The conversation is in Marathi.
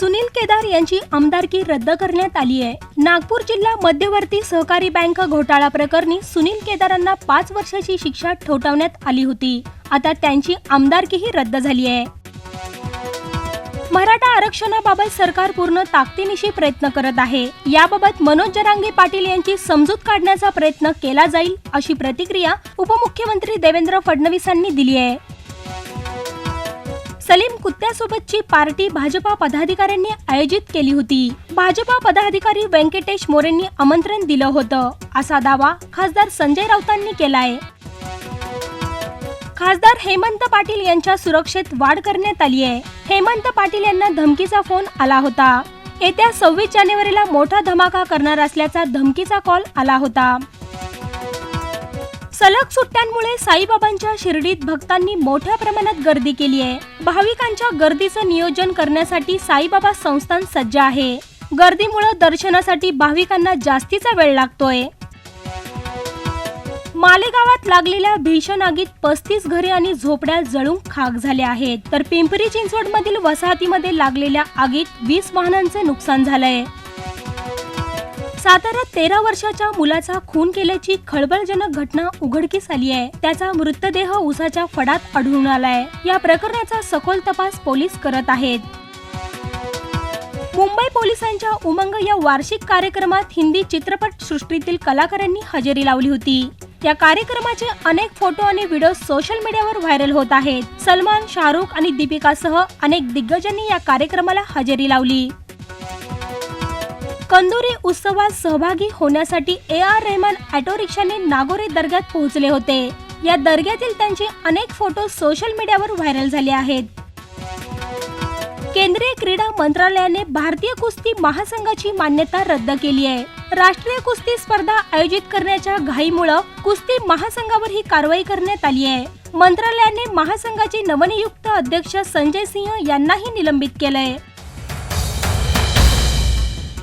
सुनील केदार यांची आमदारकी रद्द करण्यात आली आहे. नागपूर जिल्हा मध्यवर्ती सहकारी बँक घोटाळा प्रकरणी सुनील केदारांना पाच वर्षाची शिक्षा ठोठावण्यात आली होती. आता त्यांची आमदारकीही रद्द झाली आहे. मराठा आरक्षणाबाबत सरकार पूर्ण ताकदीनिशी प्रयत्न करत आहे. याबाबत मनोज जरांगे पाटील यांची समजूत काढण्याचा प्रयत्न केला जाईल अशी प्रतिक्रिया उपमुख्यमंत्री देवेंद्र फडणवीसांनी दिली आहे. सलीम कुत्त्यासोबतची पार्टी भाजपा पदाधिकाऱ्यांनी आयोजित केली होती. भाजपा पदाधिकारी व्यंकटेश मोरेंनी आमंत्रण दिलं होतं. असा दावा खासदार संजय राऊतांनी केलाय. खासदार हेमंत पाटील यांच्या सुरक्षेत वाढ करण्यात आली आहे. हेमंत पाटील यांना धमकीचा फोन आला होता. येत्या सव्वीस जानेवारीला मोठा धमाका करणार असल्याचा धमकीचा कॉल आला होता. सलग सुट्ट्यांमुळे साईबाबांच्या शिर्डीत भक्तांनी मोठ्या प्रमाणात गर्दी केली आहे. भाविकांच्या गर्दीचं नियोजन करण्यासाठी साईबाबा संस्थान सज्ज आहे. गर्दीमुळे दर्शनासाठी भाविकांना जास्तीचा वेळ लागतोय. मालेगावात लागलेल्या भीषण आगीत पस्तीस घरे आणि झोपड्या जळून खाक झाल्या आहेत. तर पिंपरी चिंचवड मधील वसाहतीमध्ये लागलेल्या आगीत वीस वाहनांचे नुकसान झालंय. साताऱ्यात तेरा वर्षाच्या मुलाचा खून केल्याची खळबळजनक घटना उघडकीस आली आहे. त्याचा मृतदेह उसाच्या फडात आढळून आलाय. या प्रकरणाचा सखोल तपास पोलीस करत आहेत. मुंबई पोलिसांच्या उमंग या वार्षिक कार्यक्रमात हिंदी चित्रपट सृष्टीतील कलाकारांनी हजेरी लावली होती. या कार्यक्रमाचे अनेक फोटो आणि व्हिडिओ सोशल मीडियावर व्हायरल होत आहेत. सलमान शाहरुख आणि दीपिकासह अनेक दिग्गजांनी या कार्यक्रमाला हजेरी लावली. कंदुरी उत्सवात सहभागी होण्यासाठी ए आर रेहमान ऑटो रिक्षाने नागोरी दर्ग्यात पोहोचले होते. या दर्ग्यातील त्यांचे अनेक फोटो सोशल मीडियावर व्हायरल झाले आहेत. केंद्रीय क्रीडा मंत्रालयाने भारतीय कुस्ती महासंघाची मान्यता रद्द केली आहे. राष्ट्रीय कुस्ती स्पर्धा आयोजित करण्याच्या घाईमुळं कुस्ती महासंघावर ही कारवाई करण्यात आली आहे. मंत्रालयाने महासंघाचे नवनियुक्त अध्यक्ष संजय सिंह यांनाही निलंबित केलंय.